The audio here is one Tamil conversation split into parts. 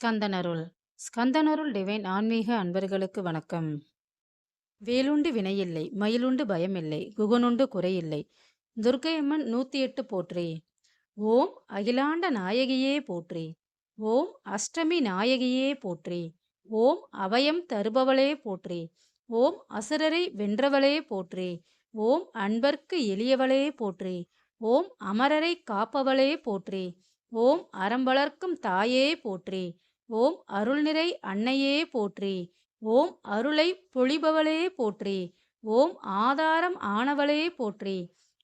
ஸ்கந்தனருள். ஸ்கந்தனருள் டிவைன் ஆன்மீக அன்பர்களுக்கு வணக்கம். வேலுண்டு வினையில்லை மயிலுண்டு பயமில்லை குகனுண்டு குறையில்லை. துர்க்கையம்மன் நூத்தி எட்டு போற்றி. ஓம் அகிலாண்ட நாயகியே போற்றி. ஓம் அஷ்டமி நாயகியே போற்றி. ஓம் அபயம் தருபவளே போற்றி. ஓம் அசுரரை வென்றவளே போற்றி. ஓம் அன்பர்க்கு எளியவளே போற்றி. ஓம் அமரரை காப்பவளே போற்றி. ஓம் அறம் வளர்க்கும் தாயே போற்றி. ஓம் அருள்நிறை அன்னையே போற்றி. ஓம் அருளை பொழிபவளே போற்றி. ஓம் ஆதாரம் ஆனவளே போற்றி.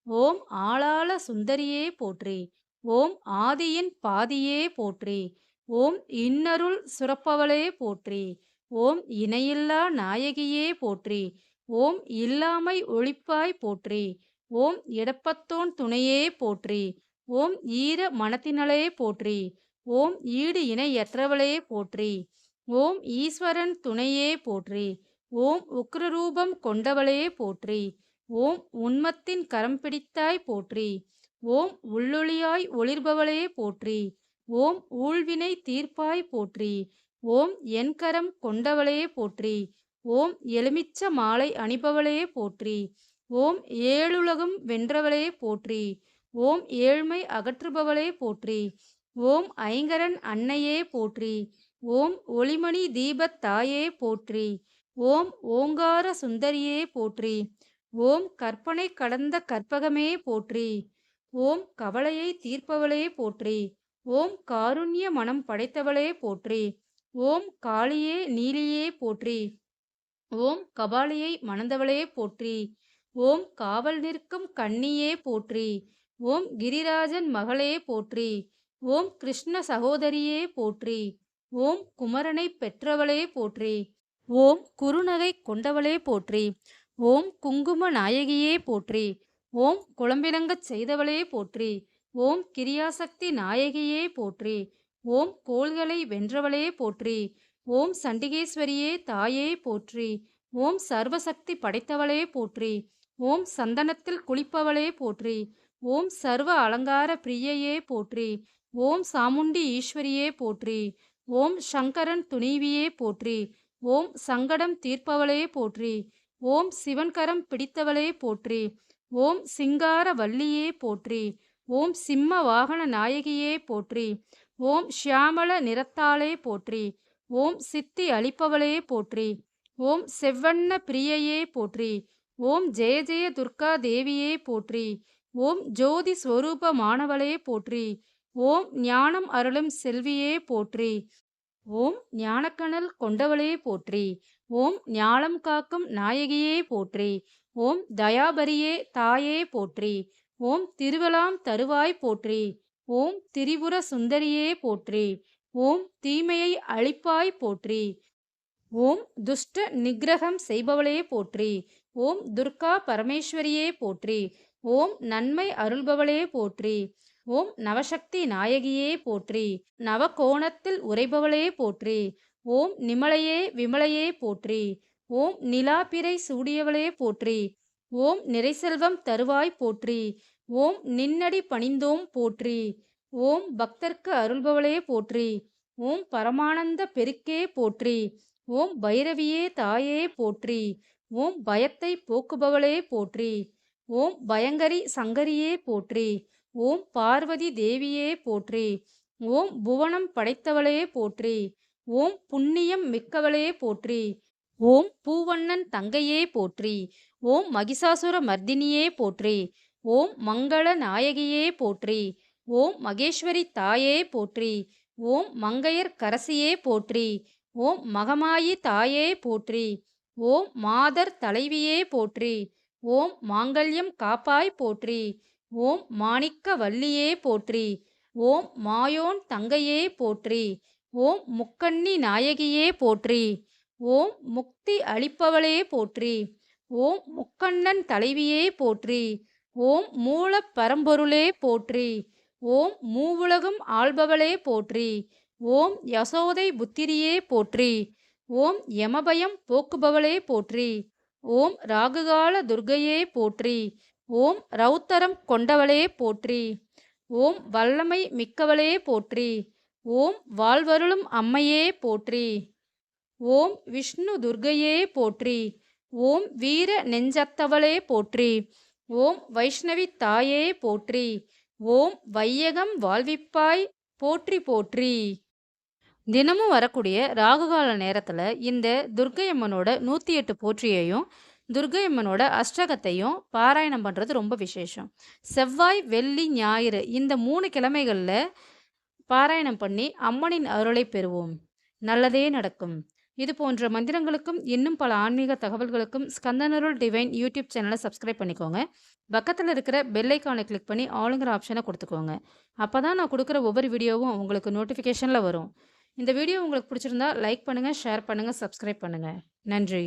ஓம் ஆளாள சுந்தரியே போற்றி. ஓம் ஆதியின் பாதியே போற்றி. ஓம் இன்னருள் சுரப்பவளே போற்றி. ஓம் இணையில்லா நாயகியே போற்றி. ஓம் இல்லாமை ஒழிப்பாய் போற்றி. ஓம் இடப்பத்தோன் துணையே போற்றி. ஓம் ஈர மனத்தினளே போற்றி. ஓம் ஈடு இணையற்றவளே போற்றி. ஓம் ஈஸ்வரன் துணையே போற்றி. ஓம் உக்ரரூபம் கொண்டவளே போற்றி. ஓம் உன்மத்தின் கரம் பிடித்தாய் போற்றி. ஓம் உள்ளொளியாய் ஒளிர்பவளே போற்றி. ஓம் ஊழ்வினை தீர்ப்பாய் போற்றி. ஓம் என் கரம் கொண்டவளே போற்றி. ஓம் எலுமிச்ச மாலை அணிபவளே போற்றி. ஓம் ஏழுலகம் வென்றவளே போற்றி. ஓம் ஏழ்மை அகற்றுபவளே போற்றி. ஓம் ஐங்கரன் அன்னையே போற்றி. ஓம் ஒளிமணி தீபத் தாயே போற்றி. ஓம் ஓங்கார சுந்தரியே போற்றி. ஓம் கற்பனை கடந்த கற்பகமே போற்றி. ஓம் கவலையை தீர்ப்பவளே போற்றி. ஓம் காருண்ய மனம் படைத்தவளே போற்றி. ஓம் காளியே நீலியே போற்றி. ஓம் கபாலியை மணந்தவளே போற்றி. ஓம் காவல் நிற்கும் கண்ணியே போற்றி. ஓம் கிரிராஜன் மகளே போற்றி. ஓம் கிருஷ்ண சகோதரியே போற்றி ஓம் குமரனை பெற்றவளே போற்றி ஓம் குறுநகை கொண்டவளே போற்றி ஓம் குங்கும நாயகியே போற்றி ஓம் குழம்பினங்கச் செய்தவளே போற்றி ஓம் கிரியாசக்தி நாயகியே போற்றி ஓம் கோள்களை வென்றவளே போற்றி ஓம் சண்டிகேஸ்வரியே தாயே போற்றி ஓம் சர்வசக்தி படைத்தவளே போற்றி ஓம் சந்தனத்தில் குளிப்பவளே போற்றி ஓம் சர்வ அலங்கார பிரியையே போற்றி ஓம் சாமுண்டி ஈஸ்வரியே போற்றி ஓம் சங்கரன் துணைவியே போற்றி ஓம் சங்கடம் தீர்ப்பவளே போற்றி ஓம் சிவன்கரம் பிடித்தவளே போற்றி ஓம் சிங்கார வள்ளியே போற்றி ஓம் சிம்ம வாகன நாயகியே போற்றி ஓம் ஷியாமள நிறத்தாளே போற்றி ஓம் சித்தி அளிப்பவளே போற்றி ஓம் செவ்வண்ண பிரியையே போற்றி ஓம் ஜெய ஜெய துர்கா தேவியே போற்றி ஓம் ஜோதி ஸ்வரூபமானவளே போற்றி ஓம் ஞானம் அருளும் செல்வியே போற்றி. ஓம் ஞானக்கணல் கொண்டவளே போற்றி. ஓம் ஞானம் காக்கும் நாயகியே போற்றி. ஓம் தயாபரியே தாயே போற்றி. ஓம் திருவலாம் தருவாய் போற்றி. ஓம் திரிபுர சுந்தரியே போற்றி. ஓம் தீமையை அழிப்பாய் போற்றி. ஓம் துஷ்ட நிக்ரகம் செய்பவளே போற்றி. ஓம் துர்கா பரமேஸ்வரியே போற்றி. ஓம் நன்மை அருள்பவளே போற்றி. ஓம் நவசக்தி நாயகியே போற்றி நவகோணத்தில் உரைபவளே போற்றி ஓம் நிமலையே விமலையே போற்றி ஓம் நிலாபிரை சூடியவளே போற்றி ஓம் நிறைசெல்வம் தருவாய் போற்றி ஓம் நின்னடி பணிந்தோம் போற்றி ஓம் பக்தர்க்கு அருள்பவளே போற்றி ஓம் பரமானந்த பெருக்கே போற்றி ஓம் பைரவியே தாயே போற்றி ஓம் பயத்தை போக்குபவளே போற்றி ஓம் பயங்கரி சங்கரியே போற்றி ஓம் பார்வதி தேவியே போற்றி ஓம் புவனம் படைத்தவளே போற்றி ஓம் புண்ணியம் மிக்கவளே போற்றி ஓம் பூவண்ணன் தங்கையே போற்றி ஓம் மகிஷாசுர மர்தினியே போற்றி ஓம் மங்கள நாயகியே போற்றி ஓம் மகேஸ்வரி தாயே போற்றி ஓம் மங்கையர் கரசியே போற்றி ஓம் மகமாயி தாயே போற்றி ஓம் மாதர் தலைவியே போற்றி ஓம் மாங்கல்யம் காப்பாய் போற்றி ஓம் மாணிக்க வள்ளியே போற்றி. ஓம் மாயோன் தங்கையே போற்றி. ஓம் முக்கண்ணி நாயகியே போற்றி. ஓம் முக்தி அளிப்பவளே போற்றி. ஓம் முக்கண்ணன் தலைவியே போற்றி. ஓம் மூல பரம்பொருளே போற்றி. ஓம் மூவுலகம் ஆள்பவளே போற்றி. ஓம் யசோதை புத்திரியே போற்றி. ஓம் யமபயம் போக்குபவளே போற்றி. ஓம் ராகுகால துர்கையே போற்றி. ஓம் ரௌத்தரம் கொண்டவளே போற்றி. ஓம் வல்லமை மிக்கவளே போற்றி. ஓம் வாழ்வருளும் அம்மையே போற்றி. ஓம் விஷ்ணு துர்கையே போற்றி. ஓம் வீர நெஞ்சத்தவளே போற்றி. ஓம் வைஷ்ணவி தாயே போற்றி. ஓம் வையகம் வாழ்விப்பாய் போற்றி போற்றி. தினமும் வரக்கூடிய ராகுகால நேரத்தில் இந்த துர்க்கையம்மனோட நூற்றி எட்டு போற்றியையும் துர்க்கை அம்மனோட அஷ்டகத்தையும் பாராயணம் பண்ணுறது ரொம்ப விசேஷம். செவ்வாய் வெள்ளி ஞாயிறு இந்த மூணு கிழமைகளில் பாராயணம் பண்ணி அம்மனின் அருளை பெறுவோம். நல்லதே நடக்கும். இது போன்ற மந்திரங்களுக்கும் இன்னும் பல ஆன்மீக தகவல்களுக்கும் ஸ்கந்தனருள் டிவைன் யூடியூப் சேனலை சப்ஸ்கிரைப் பண்ணிக்கோங்க. பக்கத்தில் இருக்கிற பெல் ஐக்கானை கிளிக் பண்ணி ஆளுங்கிற ஆப்ஷனை கொடுத்துக்கோங்க. அப்போ தான் நான் கொடுக்குற ஒவ்வொரு வீடியோவும் உங்களுக்கு நோட்டிஃபிகேஷனில் வரும். இந்த வீடியோ உங்களுக்கு பிடிச்சிருந்தா லைக் பண்ணுங்கள் ஷேர் பண்ணுங்கள் சப்ஸ்கிரைப் பண்ணுங்கள் நன்றி.